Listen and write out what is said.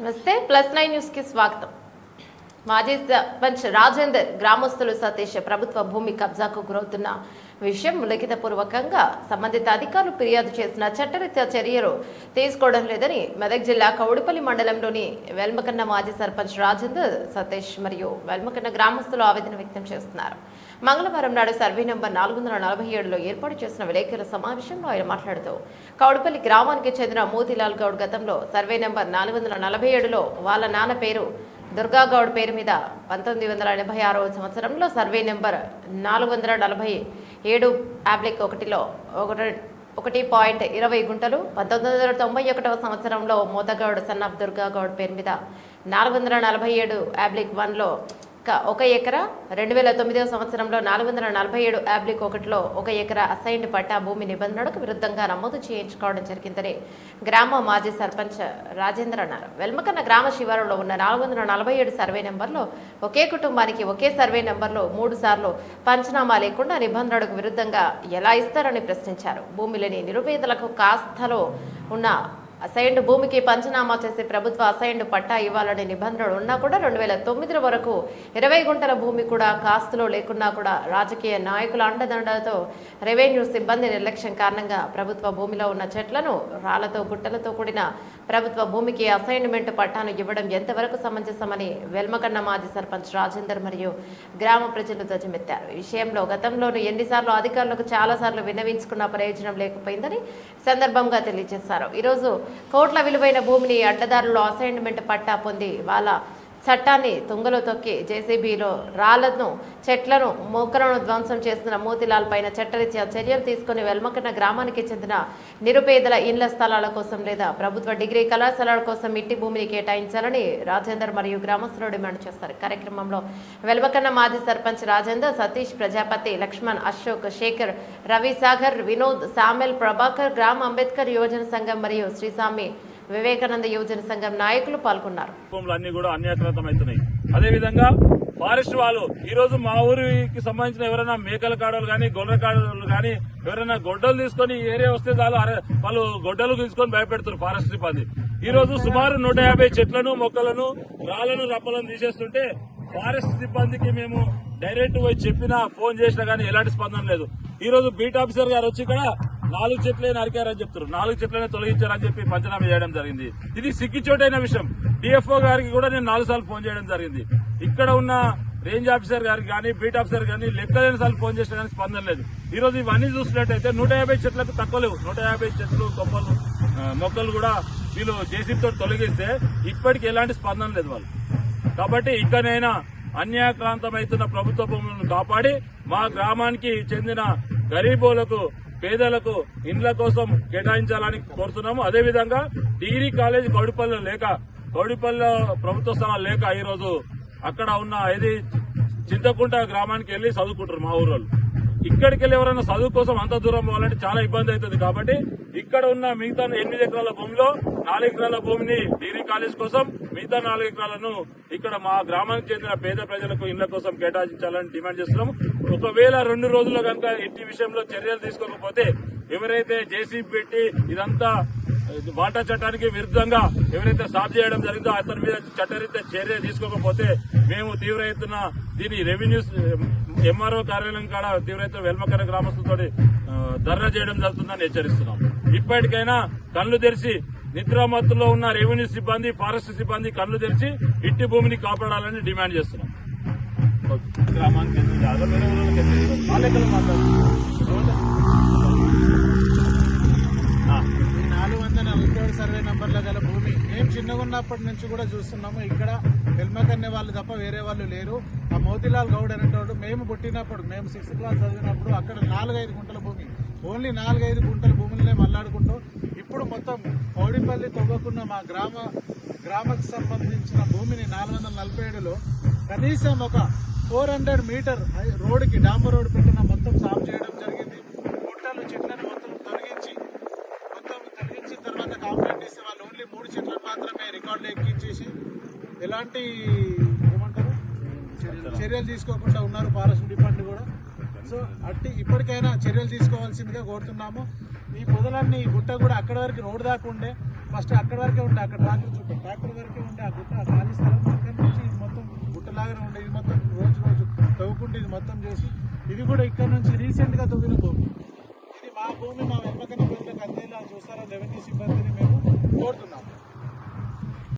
నమస్తే plus nine న్యూస్కి స్వాగతం. మాజీ సర్పంచ్ రాజేందర్ గ్రామస్తులు సతీష్ ప్రభుత్వ భూమి కబ్జాకు గురవుతున్న విషయం లిఖితపూర్వకంగా సంబంధిత అధికారులు ఫిర్యాదు చేసిన చట్టరీత్యా చర్యలు తీసుకోవడం లేదని మెదక్ జిల్లా కౌడిపల్లి మండలంలోని వెల్మకన్న మాజీ సర్పంచ్ రాజేందర్ సతీష్ మరియు వెల్మకన్న గ్రామస్తులు ఆవేదన వ్యక్తం చేస్తున్నారు. మంగళవారం నాడు సర్వే నంబర్ నాలుగు వందల నలభై ఏడులో ఏర్పాటు చేసిన విలేకరుల సమావేశంలో ఆయన మాట్లాడుతూ కౌడపల్లి గ్రామానికి చెందిన మోతీలాల్ గౌడ్ గతంలో సర్వే నంబర్ నాలుగు వందల నలభై ఏడులో వాళ్ళ నాన్న పేరు దుర్గాగౌడ్ పేరు మీద పంతొమ్మిది వందల ఎనభై ఆరవ సంవత్సరంలో సర్వే నెంబర్ నాలుగు వందల నలభై ఏడు యాబ్లిక్ ఒకటిలో ఒకటి ఒకటి పాయింట్ ఇరవై గుంటలు పంతొమ్మిది వందల తొంభై ఒకటవ సంవత్సరంలో మోతగౌడ్ సన్ ఆఫ్ దుర్గాగౌడ్ పేరు మీద నాలుగు వందల నలభై ఏడు యాబ్లిక్ వన్లో ఒక ఎకరా రెండు వేల తొమ్మిదవ సంవత్సరంలో నాలుగు వందల నలభై ఏడు యాబ్లిక్ ఒకటిలో ఒక ఎకరా అసైన్డ్ పట్టా భూమి నిబంధనలకు విరుద్ధంగా నమోదు చేయించుకోవడం జరిగిందని గ్రామ మాజీ సర్పంచ్ రాజేంద్ర అన్నారు. వెల్మకన్న గ్రామ శివారులో ఉన్న నాలుగు వందల నలభై ఏడు సర్వే నెంబర్లో ఒకే కుటుంబానికి ఒకే సర్వే నెంబర్లో మూడు సార్లు పంచనామా లేకుండా నిబంధనలకు విరుద్ధంగా ఎలా ఇస్తారని ప్రశ్నించారు. భూమి లేని నిరుపేదలకు కాస్తలో ఉన్న అసైన్డ్ భూమికి పంచనామా చేసి ప్రభుత్వ అసైన్డ్ పట్టా ఇవ్వాలనే నిబంధనలు ఉన్నా కూడా రెండు వేల తొమ్మిది వరకు ఇరవై గుంటల భూమి కూడా కాస్తులో లేకున్నా కూడా రాజకీయ నాయకుల అండదండలతో రెవెన్యూ సిబ్బంది నిర్లక్ష్యం కారణంగా ప్రభుత్వ భూమిలో ఉన్న చెట్లను రాళ్ళతో గుట్టలతో కూడిన ప్రభుత్వ భూమికి అసైన్మెంట్ పట్టాను ఇవ్వడం ఎంతవరకు సమంజసమని వెల్మకన్న మాజీ సర్పంచ్ రాజేందర్ మరియు గ్రామ ప్రజలు ధ్వజమెత్తారు. విషయంలో గతంలోనూ ఎన్నిసార్లు అధికారులకు చాలాసార్లు విన్నవించుకున్న ప్రయోజనం లేకపోయిందని సందర్భంగా తెలియజేశారు. ఈరోజు కోట్ల విలువైన భూమిని అడ్డదారులు అసైన్మెంట్ పట్టా పొంది వాళ్ళ చట్టాన్ని తుంగలో తొక్కి జేసీబీలో రాళ్ళను చెట్లను మొక్కలను ధ్వంసం చేస్తున్న మోతిలాల్ పైన చట్టరీత్యా చర్యలు తీసుకుని వెల్మకన్న గ్రామానికి చెందిన నిరుపేదల ఇండ్ల స్థలాల కోసం లేదా ప్రభుత్వ డిగ్రీ కళాశాలల కోసం ఇట్టి భూమిని కేటాయించాలని రాజేందర్ మరియు గ్రామస్తులు డిమాండ్ చేస్తారు. కార్యక్రమంలో వెల్మకన్న మాజీ సర్పంచ్ రాజేందర్ సతీష్ ప్రజాపతి లక్ష్మణ్ అశోక్ శేఖర్ రవి సాగర్ వినోద్ సామెల్ ప్రభాకర్ గ్రామ అంబేద్కర్ యువజన సంఘం మరియు శ్రీస్వామి వివేకానంద యువజన సంఘం నాయకులు పాల్గొన్నారు. అన్ని కూడా అన్యాక్రాంతం అదేవిధంగా ఫారెస్ట్ వాళ్ళు ఈ రోజు మా ఊరికి సంబంధించిన ఎవరైనా మేకల కాడలు కానీ గొర్రె కాడలు కానీ ఎవరైనా గొడ్డలు తీసుకొని ఏరియా వస్తే చాలు అరే వాళ్ళు గొడ్డలు తీసుకొని భయపెడతారు ఫారెస్ట్ సిబ్బంది. ఈ రోజు సుమారు నూట యాభై చెట్లను మొక్కలను రాళ్ళను రప్పలను తీసేస్తుంటే ఫారెస్ట్ సిబ్బందికి మేము డైరెక్ట్ పోయి చెప్పినా ఫోన్ చేసినా కానీ ఎలాంటి స్పందన లేదు. ఈ రోజు బీట్ ఆఫీసర్ గారు వచ్చి ఇక్కడ నాలుగు చెట్లే నరికారని చెప్తారు నాలుగు చెట్లనే తొలగించారని చెప్పి పంచనామా చేయడం జరిగింది. ఇది సిగ్గుచోటైన విషయం. డిఎఫ్ఓ గారికి కూడా నేను నాలుగు సార్లు ఫోన్ చేయడం జరిగింది. ఇక్కడ ఉన్న రేంజ్ ఆఫీసర్ గారికి కానీ బీట్ ఆఫీసర్ కానీ లెక్కలేని సార్లు ఫోన్ చేసిన కానీ స్పందన లేదు. ఈ రోజు ఇవన్నీ చూసినట్టయితే నూట యాభై చెట్లకు తక్కువ లేవు. నూట యాభై చెట్లు కొమ్మలు మొక్కలు కూడా వీళ్ళు జేసీతో తొలగిస్తే ఇప్పటికి ఎలాంటి స్పందన లేదు వాళ్ళు కాబట్టి ఇక్కడైనా అన్యాక్రాంతమైతున్న ప్రభుత్వ భూములను కాపాడి మా గ్రామానికి చెందిన గరీబులకు పేదలకు ఇండ్ల కోసం కేటాయించాలని కోరుతున్నాము. అదేవిధంగా డిగ్రీ కాలేజ్ గౌడిపల్లి లేక గౌడిపల్లి ప్రభుత్వ స్థలాలు లేక ఈరోజు అక్కడ ఉన్న ఇది చింతకుంట గ్రామానికి వెళ్ళి చదువుకుంటారు మా ఊరు ఇక్కడికి వెళ్ళి ఎవరైనా చదువు కోసం అంత దూరం పోవాలంటే చాలా ఇబ్బంది అవుతుంది కాబట్టి ఇక్కడ ఉన్న మిగతా ఎనిమిది ఎకరాల భూమిలో నాలుగు ఎకరాల భూమిని డిగ్రీ కాలేజ్ కోసం మిగతా నాలుగు ఎకరాలను ఇక్కడ మా గ్రామానికి చెందిన పేద ప్రజలకు ఇళ్ళ కోసం కేటాయించాలని డిమాండ్ చేస్తున్నాం. ఒకవేళ రెండు రోజుల్లో కనుక ఇంటి విషయంలో చర్యలు తీసుకోకపోతే ఎవరైతే జేసీబీ పెట్టి ఇదంతా వాటా చట్టానికి విరుద్ధంగా ఎవరైతే సాఫ్ చేయడం జరిగిందో అతని మీద చట్టరీత్యా చర్య తీసుకోకపోతే మేము తీవ్ర ఎత్తున దీని రెవెన్యూ ఎంఆర్ఓ కార్యాలయం కాడ తీవ్ర ఎత్తున వెల్మకర గ్రామస్తులతో ధర్నా చేయడం జరుగుతుందని హెచ్చరిస్తున్నాం. ఇప్పటికైనా కళ్ళు తెరిచి నిద్రామత్తులో ఉన్న రెవెన్యూ సిబ్బంది ఫారెస్ట్ సిబ్బంది కళ్ళు తెరిచి ఇట్టి భూమిని కాపాడాలని డిమాండ్ చేస్తున్నాం. నాలుగు వందల నలభై సర్వే నంబర్ల గల భూమి మేము చిన్నగా ఉన్నప్పటి నుంచి కూడా చూస్తున్నాము. ఇక్కడ వెల్మకన్నే వాళ్ళు తప్ప వేరే వాళ్ళు లేరు. ఆ మోతిలాల్ గౌడ్ అనేటోడు మేము పుట్టినప్పుడు మేము సిక్స్త్ క్లాస్ చదివినప్పుడు అక్కడ నాలుగైదు గుంటల భూమి. ఓన్లీ నాలుగైదు గుంటల భూములనే మల్లాడుకుంటూ ఇప్పుడు మొత్తం పౌడిపల్లి తవ్వకున్న మా గ్రామ గ్రామకు సంబంధించిన భూమిని నాలుగు వందల నలభై ఏడులో కనీసం ఒక ఫోర్ హండ్రెడ్ మీటర్ రోడ్డుకి డాంబర్ రోడ్ పెట్టిన మొత్తం సాఫ్ చేయడం జరిగింది. గుట్టలు చెట్లను మొత్తం తొలగించి మొత్తం తొలగించిన తర్వాత కాంప్లైంట్ ఇస్తే వాళ్ళు ఓన్లీ మూడు చెట్లను మాత్రమే రికార్డులు ఎక్కించేసి ఎలాంటి ఏమంటారు? చర్యలు తీసుకోకుండా ఉన్నారు ఫారెస్ట్ డిపార్ట్మెంట్ కూడా. సో అట్టి ఇప్పటికైనా చర్యలు తీసుకోవాల్సిందిగా కోరుతున్నాము. ఈ పొదలన్నీ ఈ గుట్ట కూడా అక్కడ వరకు రోడ్ దాకా ఉండే. ఫస్ట్ అక్కడ వరకే ఉండే అక్కడ ట్రాక్టర్ చుట్టూ. ట్రాక్టర్ వరకే ఉండే ఆ గుట్ట ఖాళీ స్థలం అక్కడ నుంచి ఇది మొత్తం గుట్టలాగానే ఉండే. ఇది మొత్తం రోజు రోజు తవ్వుకుంటే ఇది మొత్తం చేసి ఇది కూడా ఇక్కడ నుంచి రీసెంట్గా తవ్విన భూమి. ఇది మా భూమి మా వెనకన ప్రజలకు అందేలా చూస్తారా రెవెన్యూ సిబ్బందిని మేము కోరుతున్నాము.